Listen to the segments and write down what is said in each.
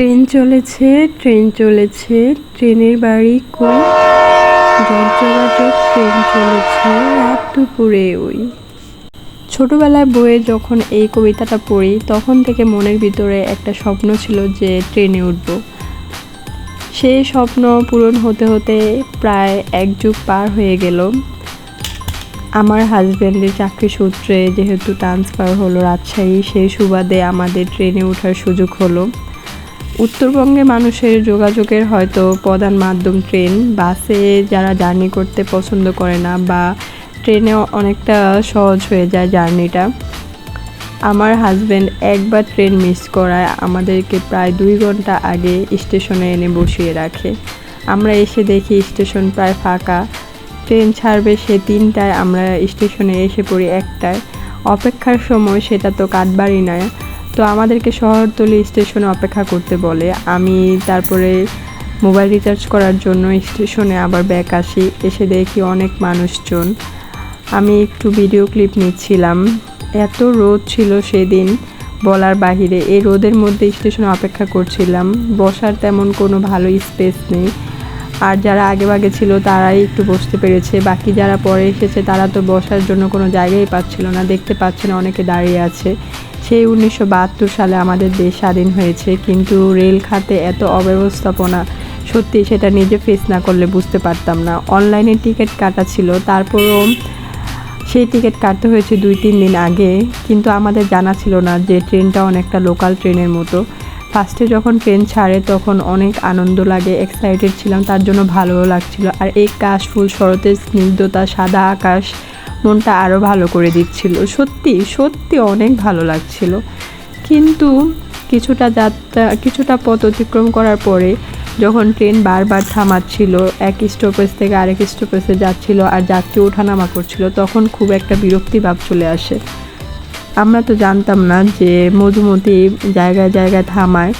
Train চলেছে train চলেছে, ট্রেনের বাড়ি কই জগজগাটক ট্রেন চলেছে? রাত দুপুরে ওই। ছোটবেলায় বইয়ে যখন এই কবিতাটা পড়ি, তখন থেকে মনের ভিতরে একটা স্বপ্ন ছিল যে ট্রেনে উঠব। সেই স্বপ্ন পূরণ হতে হতে প্রায় এক যুগ পার হয়ে গেল। আমার হাজব্যান্ডের চাকরি সূত্রে যেহেতু ট্রান্সফার হলো রাজশাহী সেই সুবাদে আমাদের ট্রেনে ওঠার সুযোগ হলো। উত্তরবঙ্গে মানুষের যোগাযোগের হয়তো প্রধান মাধ্যম ট্রেন, বাসে যারা জার্নি করতে পছন্দ করে না বা ট্রেনে অনেকটা সহজ হয়ে যায় জার্নিটা। আমার হাজব্যান্ড একবার ট্রেন মিস করায়, আমাদেরকে প্রায় দুই ঘণ্টা আগে স্টেশনে এনে বসিয়ে রাখে। আমরা এসে দেখি স্টেশন প্রায় ফাঁকা। ট্রেন ছাড়বে সে তিনটায়, আমরা স্টেশনে এসে পড়ি একটায়। অপেক্ষার সময় সেটা তো কাটবারই নয়। তো আমাদেরকে শহরতলি স্টেশনে অপেক্ষা করতে বলে। আমি তারপরে মোবাইল রিচার্জ করার জন্য স্টেশনে আবার ব্যাক আসি, এসে দেখি অনেক মানুষজন। আমি একটু ভিডিও ক্লিপ নিচ্ছিলাম। এত রোদ ছিল সেদিন বলার বাহিরে। এই রোদের মধ্যে স্টেশনে অপেক্ষা করছিলাম। বসার তেমন কোনো ভালো স্পেস নেই। আর যারা আগে ভাগে ছিল তারাই একটু বসতে পেরেছে। বাকি যারা পরে এসেছে তারা তো বসার জন্য কোনো জায়গাই পাচ্ছিল না। দেখতে পাচ্ছে না অনেকে দাঁড়িয়ে আছে। সেই উনিশশো বাহাত্তর সালে আমাদের দেশ স্বাধীন হয়েছে, কিন্তু রেল খাতে এত অব্যবস্থাপনা সত্যি সেটা নিজে ফেস না করলে বুঝতে পারতাম না। অনলাইনে টিকিট কাটা ছিল, তারপরও সেই টিকিট কাটতে হয়েছে দুই তিন দিন আগে, কিন্তু আমাদের জানা ছিল না যে ট্রেনটা অনেকটা লোকাল ট্রেনের মতো। ফার্স্টে যখন ট্রেন ছাড়ে, তখন অনেক আনন্দ লাগে এক্সাইটেড ছিলাম, তার জন্য ভালোও লাগছিল। আর এই কাশফুল, শরতের স্নিগ্ধতা, সাদা আকাশ মনটা আরও ভালো করে দিচ্ছিল। সত্যি সত্যি অনেক ভালো লাগছিল। কিন্তু কিছুটা যাত্রা, কিছুটা পথ অতিক্রম করার পরে যখন ট্রেন বারবার থামাচ্ছিল, এক স্টপেজ থেকে আরেক স্টপেজে যাচ্ছিল আর যাত্রী ওঠানামা করছিল, তখন খুব একটা বিরক্তি ভাব চলে আসে। আমরা তো জানতাম না যে মধুমতি জায়গায় জায়গায় থামায়।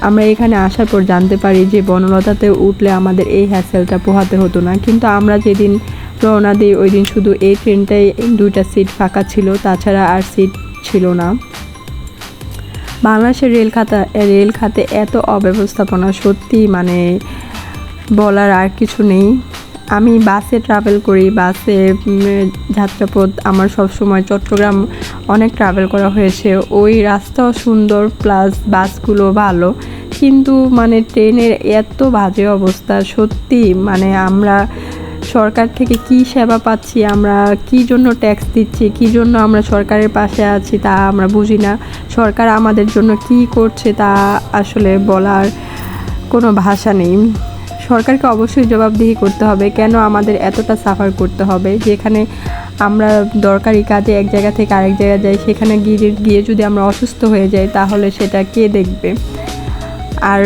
আমরা এখানে আসার পর জানতে পারি যে বনলতাতে উঠলে আমাদের এই হ্যাসেলটা পোহাতে হতো না। কিন্তু আমরা যেদিন রওনা দিই ওই দিন। শুধু এই ট্রেনটাই, দুইটা সিট ফাঁকা ছিল, তাছাড়া আর সিট ছিল না। বাংলাদেশের রেল খাতা, রেল খাতে এত অব্যবস্থাপনা, সত্যি মানে বলার আর কিছু নেই। আমি বাসে ট্রাভেল করি, বাসে যাত্রাপথ আমার সব সময় চট্টগ্রাম অনেক ট্রাভেল করা হয়েছে। ওই রাস্তাও সুন্দর প্লাস বাসগুলো ভালো। কিন্তু মানে ট্রেনের এত বাজে অবস্থা, সত্যি মানে আমরা সরকার থেকে কি সেবা পাচ্ছি, আমরা কি জন্য ট্যাক্স দিচ্ছি, কি জন্য আমরা সরকারের পাশে আছি তা আমরা বুঝি না। সরকার আমাদের জন্য কি করছে তা আসলে বলার কোনো ভাষা নেই। সরকারকে অবশ্যই জবাবদিহি করতে হবে, কেন আমাদের এতটা সাফার করতে হবে? যেখানে আমরা দরকারি কাজে এক জায়গা থেকে আরেক জায়গায় যাই, সেখানে গিয়ে গিয়ে যদি আমরা অসুস্থ হয়ে যাই, তাহলে সেটা কে দেখবে? আর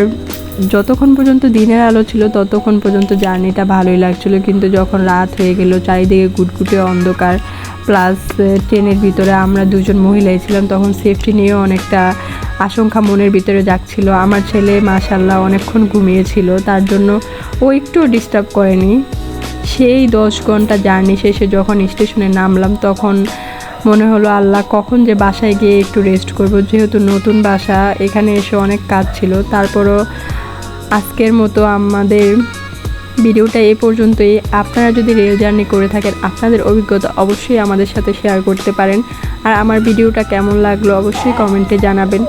যতক্ষণ পর্যন্ত দিনের আলো ছিল, ততক্ষণ পর্যন্ত জার্নিটা ভালোই লাগছিল। কিন্তু যখন রাত হয়ে গেল, চারিদিকে গুটগুটে অন্ধকার। প্লাস ট্রেনের ভিতরে আমরা দুজন মহিলাই ছিলাম, তখন সেফটি নিয়েও অনেকটা আশঙ্কা মনের ভিতরে যাচ্ছিল আমার ছেলে মাশাল্লাহ অনেকক্ষণ ঘুমিয়েছিল। তার জন্য ও একটু ডিস্টার্ব করেনি। সেই দশ ঘণ্টা জার্নি শেষে যখন স্টেশনে নামলাম, তখন মনে হলো, আল্লাহ, কখন যে বাসায় গিয়ে একটু রেস্ট করব। যেহেতু নতুন বাসা, এখানে এসে অনেক কাজ ছিল। তারপরও আজকের মতো আমাদের ভিডিওটা এ পর্যন্তই। আপনারা যদি রেল জার্নি করে থাকেন, আপনাদের অভিজ্ঞতা অবশ্যই আমাদের সাথে শেয়ার করতে পারেন। আর আমার ভিডিওটা কেমন লাগল অবশ্যই কমেন্টে জানাবেন।